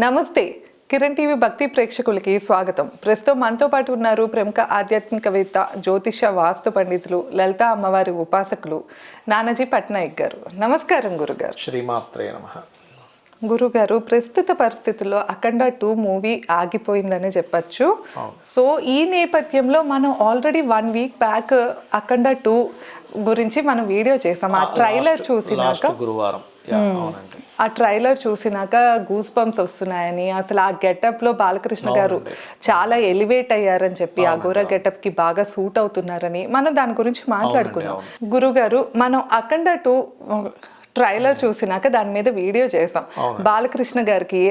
నమస్తే. కిరణ్ టీవీ భక్తి ప్రేక్షకులకి స్వాగతం. ప్రస్తుతం మనతో పాటు ఉన్నారు ప్రముఖ ఆధ్యాత్మికవేత్త జ్యోతిష వాస్తు పండితులు లలిత అమ్మవారి ఉపాసకులు నానాజీ పట్నాయక్ గారు. నమస్కారం గురుగారు. శ్రీమాత్రే నమ. గురుగారు ప్రస్తుత పరిస్థితుల్లో అఖండ టూ మూవీ ఆగిపోయిందని చెప్పచ్చు. సో ఈ నేపథ్యంలో మనం already one week back Akhanda two గురించి మనం వీడియో చేసాం. ఆ ట్రైలర్ చూసినాక? గురువారం. అవునండి. ఆ ట్రైలర్ చూసినాక గూస్ బంప్స్ వస్తున్నాయని అసలు ఆ గెటప్లో బాలకృష్ణ గారు చాలా ఎలివేట్ అయ్యారని చెప్పి ఆ గోర గెటప్కి బాగా సూట్ అవుతున్నారని మనం దాని గురించి మాట్లాడుకున్నాం గురుగారు మనం అఖండ టూ ట్రైలర్ చూసినాక దాని మీద వీడియో చేసాం. బాలకృష్ణ గారికి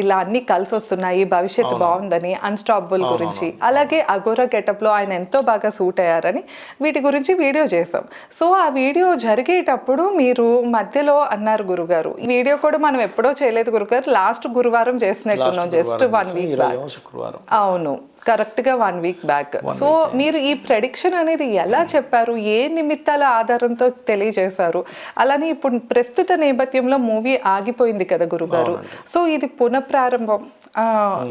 ఇలా అన్ని కలిసి వస్తున్నాయి భవిష్యత్తు బాగుందని అన్స్టాపబుల్ గురించి అలాగే అగోరా గెటప్లో ఆయన ఎంతో బాగా సూట్ అయ్యారని వీటి గురించి వీడియో చేసాం. సో ఆ వీడియో జరిగేటప్పుడు మీరు మధ్యలో అన్నారు గురుగారు. వీడియో కూడా మనం ఎప్పుడో చేయలేదు గురుగారు. లాస్ట్ గురువారం చేసినట్టున్నాం జస్ట్ వన్ వీక్ అవును. కరెక్ట్గా వన్ వీక్ బ్యాక్. సో మీరు ఈ ప్రెడిక్షన్ అనేది ఎలా చెప్పారు? ఏ నిమిత్తాల ఆధారంతో తెలియజేశారు? అలానే ఇప్పుడు ప్రస్తుత నేపథ్యంలో మూవీ ఆగిపోయింది కదా గురుగారు. సో ఇది పునఃప్రారంభం ఆ,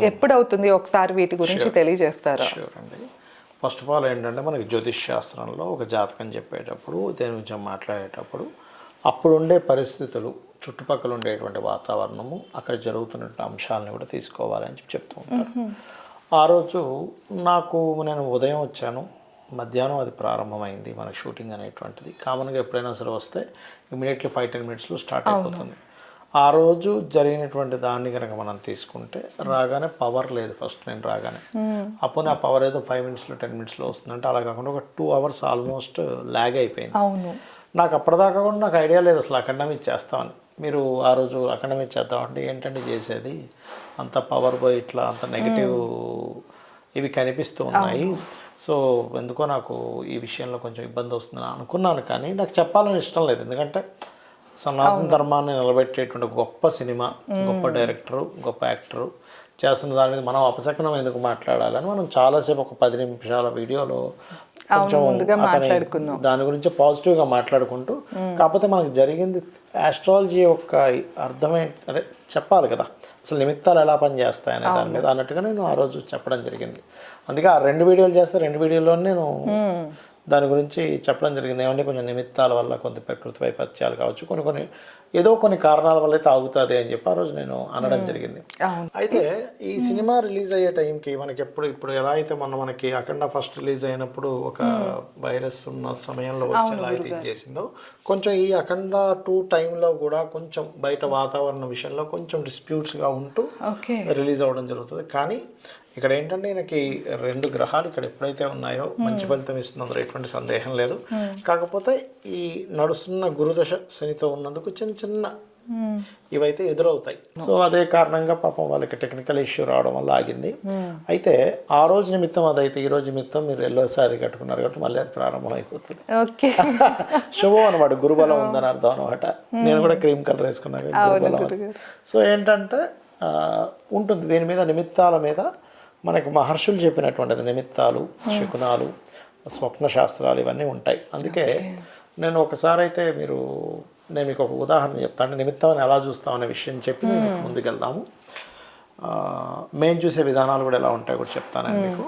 ఎప్పుడు అవుతుంది ఒకసారి వీటి గురించి తెలియజేస్తారా? ఫస్ట్ ఆఫ్ ఆల్ ఏంటంటే మనకి జ్యోతిష్ శాస్త్రంలో ఒక జాతకం చెప్పేటప్పుడు దేని గురించి మాట్లాడేటప్పుడు అప్పుడు ఉండే పరిస్థితులు చుట్టుపక్కల ఉండేటువంటి వాతావరణము అక్కడ జరుగుతున్న అంశాలను కూడా తీసుకోవాలి అని చెప్పి చెప్తూ ఉంటారు. ఆ రోజు నాకు నేను ఉదయం వచ్చాను. మధ్యాహ్నం అది ప్రారంభమైంది మనకి షూటింగ్ అనేటువంటిది. కామన్గా ఎప్పుడైనా సరే వస్తే ఇమీడియట్లీ ఫైవ్ టెన్ మినిట్స్లో స్టార్ట్ అయిపోతుంది. ఆ రోజు జరిగినటువంటి దాన్ని కనుక మనం తీసుకుంటే రాగానే పవర్ లేదు ఫస్ట్ నేను రాగానే. అప్పుడు నా పవర్ ఏదో ఫైవ్ మినిట్స్లో టెన్ మినిట్స్లో వస్తుందంటే అలా కాకుండా ఒక టూ అవర్స్ ఆల్మోస్ట్ ల్యాగ్ అయిపోయింది. నాకు అప్పటిదాకా కూడా నాకు ఐడియా లేదు అసలు అకాడమిక్ చేస్తామని. మీరు ఆ రోజు అకాడమిక్ చేద్దామంటే ఏంటంటే చేసేది? అంత పవర్ పోయి ఇట్లా అంత నెగిటివ్ ఇవి కనిపిస్తూ ఉన్నాయి. సో ఎందుకో నాకు ఈ విషయంలో కొంచెం ఇబ్బంది వస్తుందని అనుకున్నాను కానీ నాకు చెప్పాలని ఇష్టం లేదు. ఎందుకంటే సనాతన ధర్మాన్ని నిలబెట్టేటువంటి గొప్ప సినిమా గొప్ప డైరెక్టరు గొప్ప యాక్టరు చేస్తున్న దాని మీద మనం అపశకనం ఎందుకు మాట్లాడాలని మనం చాలాసేపు ఒక పది నిమిషాల వీడియోలో కొంచెం. దాని గురించి పాజిటివ్గా మాట్లాడుకుంటూ కాకపోతే మనకు జరిగింది ఆస్ట్రాలజీ యొక్క అర్థమే అంటే చెప్పాలి కదా. అసలు నిమిత్తాలు ఎలా పనిచేస్తాయనే దాని మీద అన్నట్టుగా నేను ఆ రోజు చెప్పడం జరిగింది. అందుకే ఆ రెండు వీడియోలు చేస్తే రెండు వీడియోలో నేను దాని గురించి చెప్పడం జరిగింది. ఏమంటే కొంచెం నిమిత్తాల వల్ల కొంత ప్రకృతి వైపత్యాలు కావచ్చు కొన్ని కొన్ని ఏదో కొన్ని కారణాల వల్ల అయితే ఆగుతుంది అని చెప్పి ఆ రోజు నేను అనడం జరిగింది. అయితే ఈ సినిమా రిలీజ్ అయ్యే టైంకి మనకి ఎప్పుడు ఇప్పుడు ఎలా అయితే మొన్న మనకి అఖండ ఫస్ట్ రిలీజ్ అయినప్పుడు ఒక వైరస్ ఉన్న సమయంలో వచ్చి ఎలా అయితే ఇది చేసిందో కొంచెం ఈ అఖండ టూ టైంలో కూడా కొంచెం బయట వాతావరణ విషయంలో కొంచెం డిస్ప్యూట్స్గా ఉంటూ రిలీజ్ అవ్వడం జరుగుతుంది. కానీ ఇక్కడ ఏంటంటే ఈయనకి రెండు గ్రహాలు ఇక్కడ ఎప్పుడైతే ఉన్నాయో మంచి ఫలితం ఇస్తుంది అందులో ఎటువంటి సందేహం లేదు. కాకపోతే ఈ నడుస్తున్న గురుదశ శనితో ఉన్నందుకు చిన్న చిన్న ఇవైతే ఎదురవుతాయి. సో అదే కారణంగా పాపం వాళ్ళకి టెక్నికల్ ఇష్యూ రావడం వల్ల ఆగింది. అయితే ఆ రోజు నిమిత్తం అదైతే ఈ రోజు నిమిత్తం మీరు ఎల్లో సారీ కట్టుకున్నారు కాబట్టి మళ్ళీ అది ప్రారంభం అయిపోతుంది. ఓకే. శుభం అనమాట గురుబలం ఉందని అర్థం అనమాట నేను కూడా క్రీమ్ కలర్ వేసుకున్నాను గురుబలం. సో ఏంటంటే ఉంటుంది. దీని మీద నిమిత్తాల మీద మనకి మహర్షులు చెప్పినటువంటిది నిమిత్తాలు శకునాలు స్వప్న శాస్త్రాలు ఇవన్నీ ఉంటాయి. అందుకే నేను ఒకసారి అయితే మీరు నేను మీకు ఒక ఉదాహరణ చెప్తాను నిమిత్తం ఎలా చూస్తాం అనే విషయం చెప్పి ముందుకెళ్దాము. మేము చూసే విధానాలు కూడా ఎలా ఉంటాయో కూడా చెప్తానండి మీకు.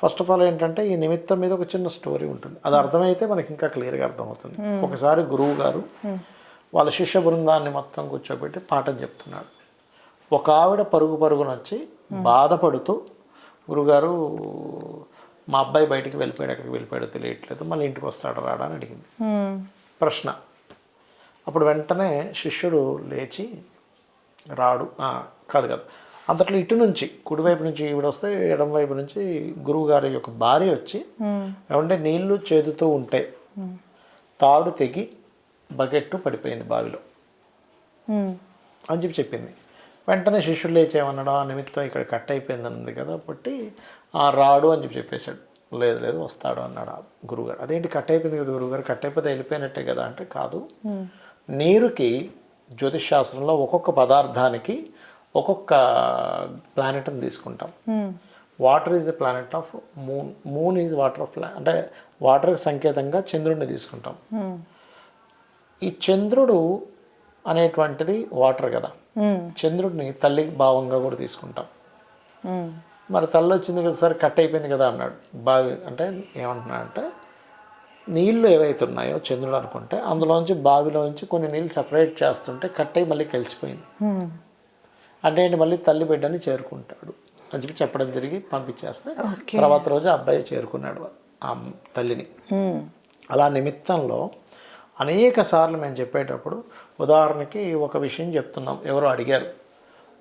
ఫస్ట్ ఆఫ్ ఆల్ ఏంటంటే ఈ నిమిత్తం మీద ఒక చిన్న స్టోరీ ఉంటుంది. అది అర్థమైతే మనకి ఇంకా క్లియర్గా అర్థమవుతుంది. ఒకసారి గురువు గారు వాళ్ళ శిష్య బృందాన్ని మొత్తం కూర్చోబెట్టి పాఠం చెప్తున్నాడు. ఒక ఆవిడ పరుగు పరుగున వచ్చి బాధపడుతూ గురుగారు మా అబ్బాయి బయటికి వెళ్ళిపోయాడు ఎక్కడికి వెళ్ళిపోయాడో తెలియట్లేదు మళ్ళీ ఇంటికి వస్తాడు రాడా? అని అడిగింది. ప్రశ్న. అప్పుడు వెంటనే శిష్యుడు లేచి రాడు. కాదు కాదు. అంతట్లో ఇటు నుంచి కుడివైపు నుంచి ఈవిడ వస్తే ఎడం వైపు నుంచి గురువు గారి యొక్క భార్య వచ్చి ఏమంటే నీళ్ళు చేదుతూ ఉంటే తాడు తెగి బకెట్టు పడిపోయింది బావిలో. అని చెప్పి చెప్పింది. వెంటనే శిష్యుడు లేచి ఏమన్నాడు ఆ నిమిత్తం ఇక్కడ కట్ అయిపోయిందని ఉంది కదా బట్టి ఆ రాడు అని చెప్పి చెప్పేశాడు. లేదు లేదు వస్తాడు అన్నాడు ఆ గురువుగారు అదేంటి కట్ అయిపోయింది కదా గురువుగారు కట్ అయిపోతే వెళ్ళిపోయినట్టే కదా అంటే కాదు. నీరుకి జ్యోతిష్ శాస్త్రంలో ఒక్కొక్క పదార్థానికి ఒక్కొక్క ప్లానెట్ని తీసుకుంటాం. Water is the planet of moon moon is water of ప్లా అంటే వాటర్ సంకేతంగా చంద్రుడిని తీసుకుంటాం. ఈ చంద్రుడు అనేటువంటిది వాటర్ కదా. చంద్రుడిని తల్లి భావంగా కూడా తీసుకుంటాం. మరి తల్లి వచ్చింది కదా సార్ కట్ అయిపోయింది కదా అన్నాడు బావి అంటే ఏమంటున్నాడంటే నీళ్ళు ఏవైతే ఉన్నాయో చంద్రుడు అనుకుంటే అందులోంచి బావిలోంచి కొన్ని నీళ్ళు సపరేట్ చేస్తుంటే కట్ అయి మళ్ళీ కలిసిపోయింది. అంటే ఏంటి మళ్ళీ తల్లి బిడ్డని చేరుకుంటాడు అని చెప్పి చెప్పడం జరిగి పంపించేస్తే. తర్వాత రోజు అబ్బాయి చేరుకున్నాడు ఆ తల్లిని. అలా నిమిత్తంలో అనేక సార్లు మేము చెప్పేటప్పుడు ఉదాహరణకి ఒక విషయం చెప్తున్నాం. ఎవరో అడిగారు.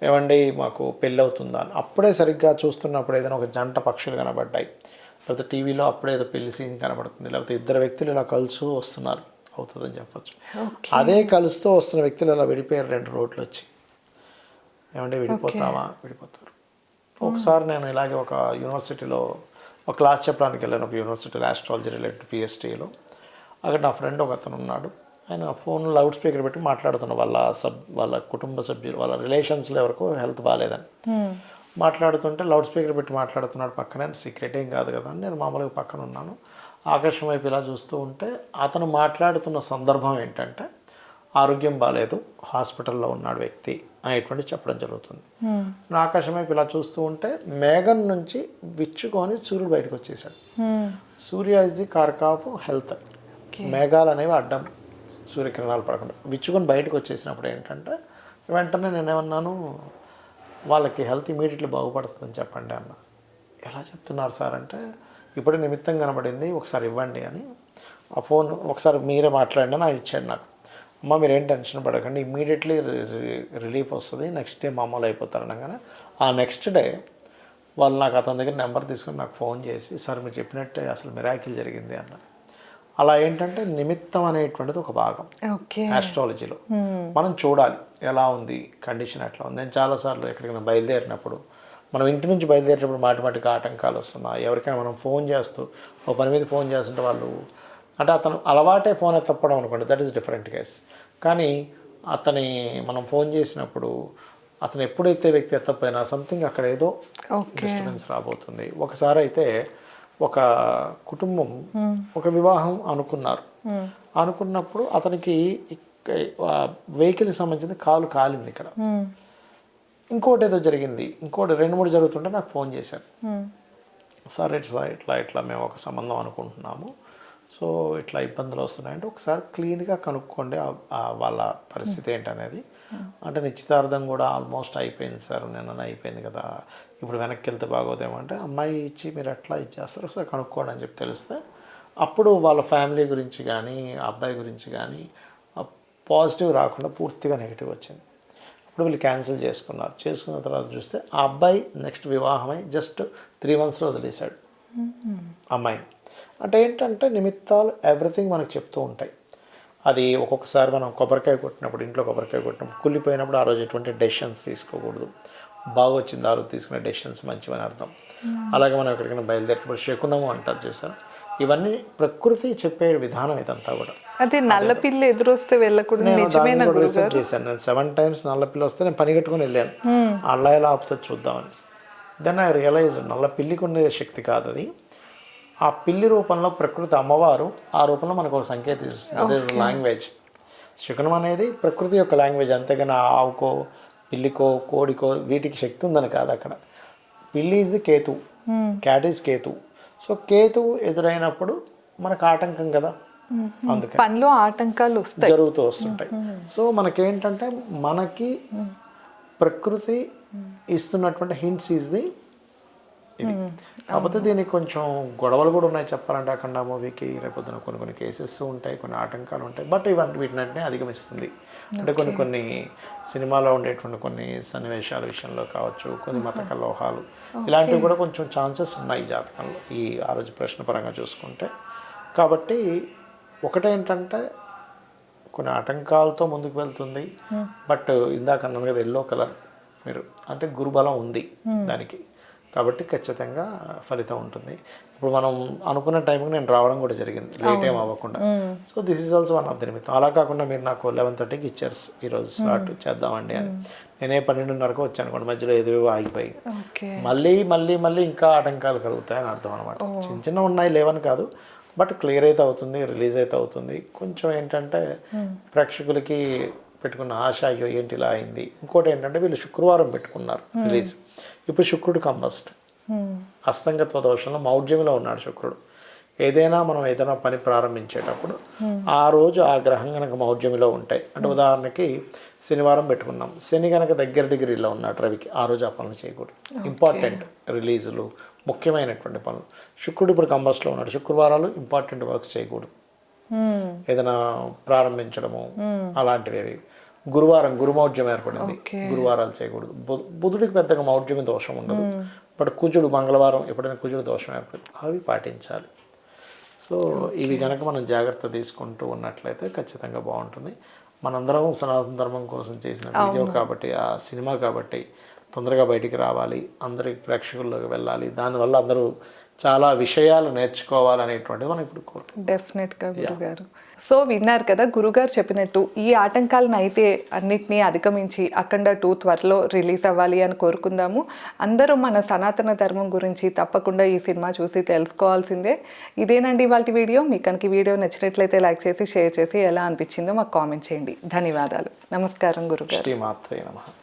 ఏమండి మాకు పెళ్ళి అవుతుందా అని. అప్పుడే సరిగ్గా చూస్తున్నప్పుడు ఏదైనా ఒక జంట పక్షులు కనబడ్డాయి. లేకపోతే టీవీలో అప్పుడే ఏదో పెళ్ళి సీన్ కనబడుతుంది. లేకపోతే ఇద్దరు వ్యక్తులు ఇలా కలుసు వస్తున్నారు. అవుతుందని చెప్పొచ్చు. అదే కలుస్తూ వస్తున్న వ్యక్తులు ఇలా విడిపోయారు. రెండు రోడ్లు వచ్చి. ఏమంటే విడిపోతామా? విడిపోతారు. ఒకసారి నేను ఇలాగే ఒక యూనివర్సిటీలో ఒక క్లాస్ చెప్పడానికి వెళ్ళాను. ఒక యూనివర్సిటీలో ఆస్ట్రాలజీ రిలేటెడ్ పిహెచ్డీలో అక్కడ నా ఫ్రెండ్ ఒక అతను ఉన్నాడు. ఆయన ఫోన్ లౌడ్ స్పీకర్ పెట్టి మాట్లాడుతున్నాడు వాళ్ళ సబ్ వాళ్ళ కుటుంబ సభ్యులు వాళ్ళ రిలేషన్స్లో ఎవరికో హెల్త్ బాగాలేదని. మాట్లాడుతుంటే లౌడ్ స్పీకర్ పెట్టి మాట్లాడుతున్నాడు పక్కనే. సీక్రెట్ ఏం కాదు కదా అని నేను మామూలుగా పక్కన ఉన్నాను. ఆకాశం వైపు ఇలా చూస్తూ ఉంటే అతను మాట్లాడుతున్న సందర్భం ఏంటంటే ఆరోగ్యం బాగాలేదు హాస్పిటల్లో ఉన్నాడు వ్యక్తి అనేటువంటి చెప్పడం జరుగుతుంది. నేను ఆకాశం వైపు ఇలా చూస్తూ ఉంటే మేఘం నుంచి విచ్చుకొని సూర్యుడు బయటకు వచ్చేసాడు. సూర్య ఇస్ ది కారక్ ఆఫ్ హెల్త్. మేఘాలు అనేవి అడ్డం సూర్యకిరణాలు పడకుండా. విచ్చుకొని బయటకు వచ్చేసినప్పుడు ఏంటంటే వెంటనే నేనేమన్నాను వాళ్ళకి హెల్త్ ఇమీడియట్లీ బాగుపడుతుందని చెప్పండి అన్న. ఎలా చెప్తున్నారు సార్ అంటే ఇప్పుడే నిమిత్తం కనబడింది ఒకసారి ఇవ్వండి అని. ఆ ఫోన్ ఒకసారి మీరే మాట్లాడండి అని ఇచ్చాడు నాకు. అమ్మ మీరు ఏం టెన్షన్ పడకండి ఇమ్మీడియట్లీ రిలీఫ్ వస్తుంది నెక్స్ట్ డే మామూలు అయిపోతారు అనగానే ఆ నెక్స్ట్ డే వాళ్ళు నాకు అతని దగ్గర నెంబర్ తీసుకొని నాకు ఫోన్ చేసి సార్ మీరు చెప్పినట్టే అసలు మిరాకిల్ జరిగింది అన్న అలా ఏంటంటే నిమిత్తం అనేటువంటిది ఒక భాగం. ఆస్ట్రాలజీలో మనం చూడాలి ఎలా ఉంది కండిషన్ ఎట్లా ఉంది. నేను చాలాసార్లు ఎక్కడికైనా బయలుదేరినప్పుడు మనం ఇంటి నుంచి బయలుదేరేటప్పుడు మాటి మాటికి ఆటంకాలు వస్తున్నాయి. ఎవరికైనా మనం ఫోన్ చేస్తూ ఓ పని మీద ఫోన్ చేస్తుంటే వాళ్ళు అంటే అతను అలవాటే ఫోన్ ఎత్తప్పడం అనుకోండి దట్ ఈస్ డిఫరెంట్ కేస్ కానీ అతని మనం ఫోన్ చేసినప్పుడు అతను ఎప్పుడైతే వ్యక్తి ఎత్తకపోయినా సంథింగ్ అక్కడ ఏదో డిస్టర్బెన్స్ రాబోతుంది. ఒకసారి అయితే ఒక కుటుంబం ఒక వివాహం అనుకున్నారు. అనుకున్నప్పుడు అతనికి వెహికల్కి సంబంధించిన కాలు కాలింది ఇక్కడ. ఇంకోటి ఏదో జరిగింది. ఇంకోటి రెండు మూడు జరుగుతుంటే నాకు ఫోన్ చేశారు. సార్ ఇట్లా ఇట్లా ఇట్లా మేము ఒక సంబంధం అనుకుంటున్నాము. సో ఇట్లా ఇబ్బందులు వస్తున్నాయంటే ఒకసారి క్లీన్గా కనుక్కోండి వాళ్ళ పరిస్థితి ఏంటనేది. అంటే నిశ్చితార్థం కూడా ఆల్మోస్ట్ అయిపోయింది సార్ నిన్న అయిపోయింది కదా. ఇప్పుడు వెనక్కి వెళ్తే బాగోదేమో అంటే అమ్మాయి ఇచ్చి మీరు ఎట్లా ఇచ్చేస్తారు ఒకసారి కనుక్కోండి అని చెప్పి తెలిస్తే అప్పుడు వాళ్ళ ఫ్యామిలీ గురించి కానీ అబ్బాయి గురించి కానీ పాజిటివ్ రాకుండా పూర్తిగా నెగిటివ్ వచ్చింది. అప్పుడు వీళ్ళు క్యాన్సిల్ చేసుకున్నారు. చేసుకున్న తర్వాత చూస్తే ఆ అబ్బాయి నెక్స్ట్ వివాహమై జస్ట్ త్రీ మంత్స్లో వదిలేశాడు. అమ్మాయిని. అంటే ఏంటంటే నిమిత్తాలు ఎవ్రీథింగ్ మనకు చెప్తూ ఉంటాయి. అది ఒక్కొక్కసారి మనం కొబ్బరికాయ కొట్టినప్పుడు ఇంట్లో కొబ్బరికాయ కొట్టినప్పుడు కుళ్ళిపోయినప్పుడు ఆ రోజు ఎటువంటి డెసిషన్స్ తీసుకోకూడదు. బాగా వచ్చింది ఆ రోజు తీసుకునే డెసిషన్స్ మంచివని అర్థం. అలాగే మనం ఎక్కడికైనా బయలుదేరేటప్పుడు శకునము అంటారు చూసారు? ఇవన్నీ ప్రకృతి చెప్పే విధానం ఇదంతా కూడా. అది నల్ల పిల్లి ఎదురొస్తే వెళ్ళకూడదు నేను నిజమేనా రీసెర్చ్ చేశాను. నేను సెవెన్ టైమ్స్ నల్ల పిల్లి వస్తే నేను పని కట్టుకొని వెళ్ళాను. అలా ఎలా ఆపుతుంది చూద్దామని. దెన్ ఐ రియలైజ్ నల్ల పిల్లికి ఉండే శక్తి కాదు అది ఆ పిల్లి రూపంలో ప్రకృతి అమ్మవారు ఆ రూపంలో మనకు ఒక సంకేతం ఇస్తుంది అదే లాంగ్వేజ్. శకునం అనేది ప్రకృతి యొక్క లాంగ్వేజ్. అంతేగాని ఆవుకో పిల్లికో కోడికో వీటికి శక్తి ఉందని కాదు అక్కడ. పిల్లి is the Ketu cat is Ketu. So Ketu ఎదురైనప్పుడు మనకు ఆటంకం కదా? అందుకే పనిలో ఆటంకాలు వస్తాయి. జరుగుతూ వస్తుంటాయి. సో మనకేంటంటే మనకి ప్రకృతి ఇస్తున్నటువంటి హింట్స్ ఈజ్ ది ఇది. కాకపోతే దీనికి కొంచెం గొడవలు కూడా ఉన్నాయి చెప్పాలంటే అఖండ మూవీకి రేపొద్దున కొన్ని కొన్ని కేసెస్ ఉంటాయి కొన్ని ఆటంకాలు ఉంటాయి బట్ ఇవన్నీ వీటినంటే అధిగమిస్తుంది. అంటే కొన్ని కొన్ని సినిమాలో ఉండేటువంటి కొన్ని సన్నివేశాల విషయంలో కావచ్చు కొన్ని మత కలోహాలు ఇలాంటివి కూడా కొంచెం ఛాన్సెస్ ఉన్నాయి ఈ జాతకంలో ఈ ఆ రోజు ప్రశ్న పరంగా చూసుకుంటే. కాబట్టి ఒకటేంటంటే కొన్ని ఆటంకాలతో ముందుకు వెళ్తుంది బట్ ఇందాక అన్నాను కదా ఎల్లో కలర్ మీరు అంటే గురుబలం ఉంది దానికి. కాబట్టి ఖచ్చితంగా ఫలితం ఉంటుంది. ఇప్పుడు మనం అనుకున్న టైంకి నేను రావడం కూడా జరిగింది. లేట్ ఏం అవ్వకుండా. So this is also one of the నిమిత్తం అలా కాకుండా మీరు నాకు లెవెన్ థర్టీకి ఇచ్చారు ఈరోజు స్టార్ట్ చేద్దామండి అని. నేనే పన్నెండున్నరకు వచ్చాను అనుకోండి. మధ్యలో ఏదో ఆగిపోయి మళ్ళీ మళ్ళీ మళ్ళీ ఇంకా ఆటంకాలు కలుగుతాయని అర్థం అనమాట చిన్న చిన్న ఉన్నాయి లేవని కాదు. బట్ క్లియర్ అయితే అవుతుంది రిలీజ్ అయితే అవుతుంది. కొంచెం ఏంటంటే ప్రేక్షకులకి పెట్టుకున్న ఆశ అయ్యో ఏంటి ఇలా అయింది? ఇంకోటి ఏంటంటే వీళ్ళు శుక్రవారం పెట్టుకున్నారు రిలీజ్ ఇప్పుడు శుక్రుడు కంబస్ట్ అస్తంగత్వ దోషంలో మౌఢ్యంలో ఉన్నాడు శుక్రుడు. ఏదైనా మనం ఏదైనా పని ప్రారంభించేటప్పుడు ఆ రోజు ఆ గ్రహం కనుక మౌఢ్యంలో ఉంటాయి అంటే ఉదాహరణకి శనివారం పెట్టుకున్నాం. శని కనుక దగ్గర డిగ్రీలో ఉన్నాడు రవికి ఆ రోజు ఆ పనులు చేయకూడదు. ఇంపార్టెంట్ రిలీజులు ముఖ్యమైనటువంటి పనులు. శుక్రుడు ఇప్పుడు కంబస్లో ఉన్నాడు. శుక్రవారాలు ఇంపార్టెంట్ వర్క్స్ చేయకూడదు. ఏదైనా ప్రారంభించడము అలాంటివి. గురువారం గురుమౌఢ్యం ఏర్పడింది. గురువారాలు చేయకూడదు. బుధుడికి పెద్దగా మౌఢ్యమి దోషం ఉండదు. బట్ కుజుడు మంగళవారం ఎప్పుడైనా కుజుడు దోషం ఏర్పడింది అవి పాటించాలి. సో ఇవి కనుక మనం జాగ్రత్త తీసుకుంటూ ఉన్నట్లయితే ఖచ్చితంగా బాగుంటుంది. మనందరం సనాతన ధర్మం కోసం చేసిన వీడియో కాబట్టి ఆ సినిమా కాబట్టి తొందరగా బయటికి రావాలి. అందరి ప్రేక్షకుల్లోకి వెళ్ళాలి. దానివల్ల అందరూ చాలా విషయాలు నేర్చుకోవాలనేటువంటిది మనం ఇప్పుడు డెఫినెట్గా గురుగారు. సో విన్నారు కదా గురుగారు చెప్పినట్టు ఈ ఆటంకాలను అయితే అన్నిటినీ అధిగమించి అఖండ టూ త్వరలో రిలీజ్ అవ్వాలి అని కోరుకుందాము. అందరూ మన సనాతన ధర్మం గురించి తప్పకుండా ఈ సినిమా చూసి తెలుసుకోవాల్సిందే. ఇదేనండి వాళ్ళ వీడియో. మీకు కనుక ఈ వీడియో నచ్చినట్లయితే లైక్ చేసి షేర్ చేసి ఎలా అనిపించిందో మాకు కామెంట్ చేయండి. ధన్యవాదాలు. నమస్కారం గురుగారు. శ్రీమాత్రే నమః.